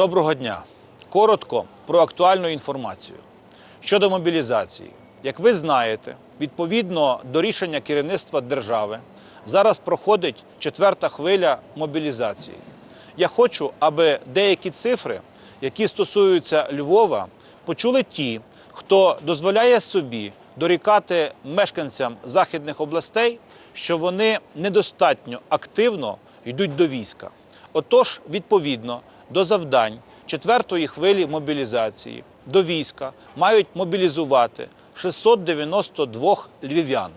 Доброго дня. Коротко про актуальну інформацію. Щодо мобілізації. Як ви знаєте, відповідно до рішення керівництва держави, зараз проходить четверта хвиля мобілізації. Я хочу, аби деякі цифри, які стосуються Львова, почули ті, хто дозволяє собі дорікати мешканцям західних областей, що вони недостатньо активно йдуть до війська. Отож, відповідно до завдань четвертої хвилі мобілізації до війська мають мобілізувати 692 львів'ян.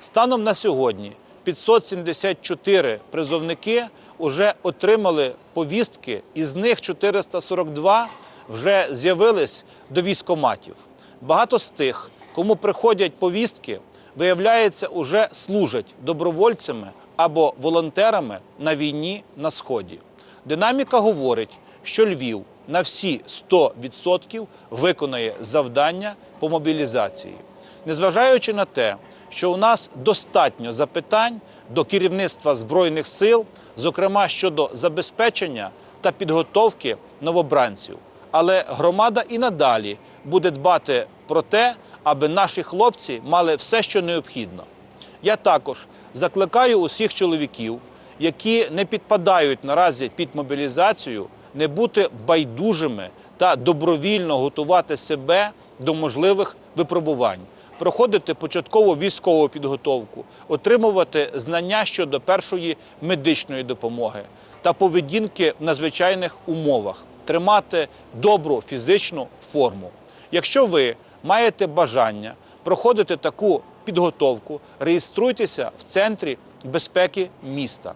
Станом на сьогодні 574 призовники вже отримали повістки, із них 442 вже з'явились до військоматів. Багато з тих, кому приходять повістки, виявляється, уже служать добровольцями або волонтерами на війні на сході. Динаміка говорить, що Львів на всі 100% виконає завдання по мобілізації, незважаючи на те, що у нас достатньо запитань до керівництва збройних сил, зокрема щодо забезпечення та підготовки новобранців. Але громада і надалі буде дбати про те, аби наші хлопці мали все, що необхідно. Я також закликаю усіх чоловіків, які не підпадають наразі під мобілізацію, не бути байдужими та добровільно готувати себе до можливих випробувань, проходити початкову військову підготовку, отримувати знання щодо першої медичної допомоги та поведінки в надзвичайних умовах, тримати добру фізичну форму. Якщо ви маєте бажання проходити таку підготовку, реєструйтеся в центрі безпеки міста.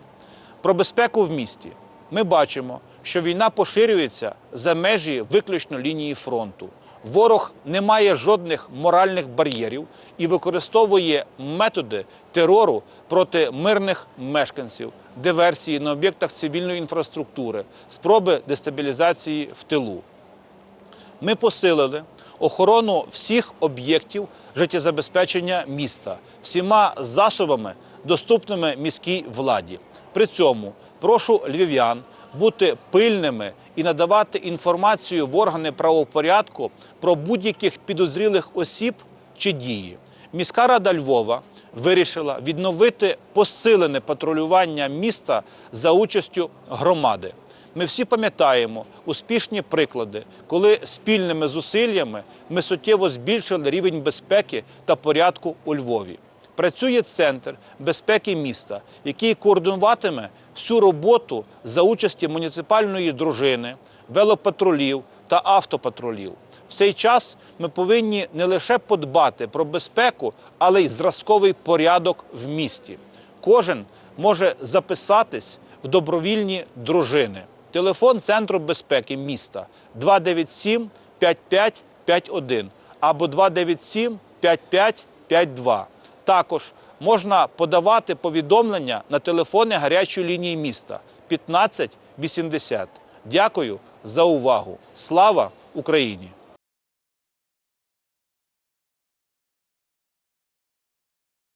Про безпеку в місті ми бачимо, що війна поширюється за межі виключно лінії фронту. Ворог не має жодних моральних бар'єрів і використовує методи терору проти мирних мешканців, диверсії на об'єктах цивільної інфраструктури, спроби дестабілізації в тилу. Ми посилили охорону всіх об'єктів життєзабезпечення міста всіма засобами, доступними міській владі. При цьому прошу львів'ян бути пильними і надавати інформацію в органи правопорядку про будь-яких підозрілих осіб чи дії. Міська рада Львова вирішила відновити посилене патрулювання міста за участю громади. Ми всі пам'ятаємо успішні приклади, коли спільними зусиллями ми суттєво збільшили рівень безпеки та порядку у Львові. Працює центр безпеки міста, який координуватиме всю роботу за участі муніципальної дружини, велопатрулів та автопатрулів. В цей час ми повинні не лише подбати про безпеку, але й зразковий порядок в місті. Кожен може записатись в добровільні дружини. Телефон Центру безпеки міста 297 5551 або 297 5552. Також можна подавати повідомлення на телефони гарячої лінії міста 1580. Дякую за увагу. Слава Україні!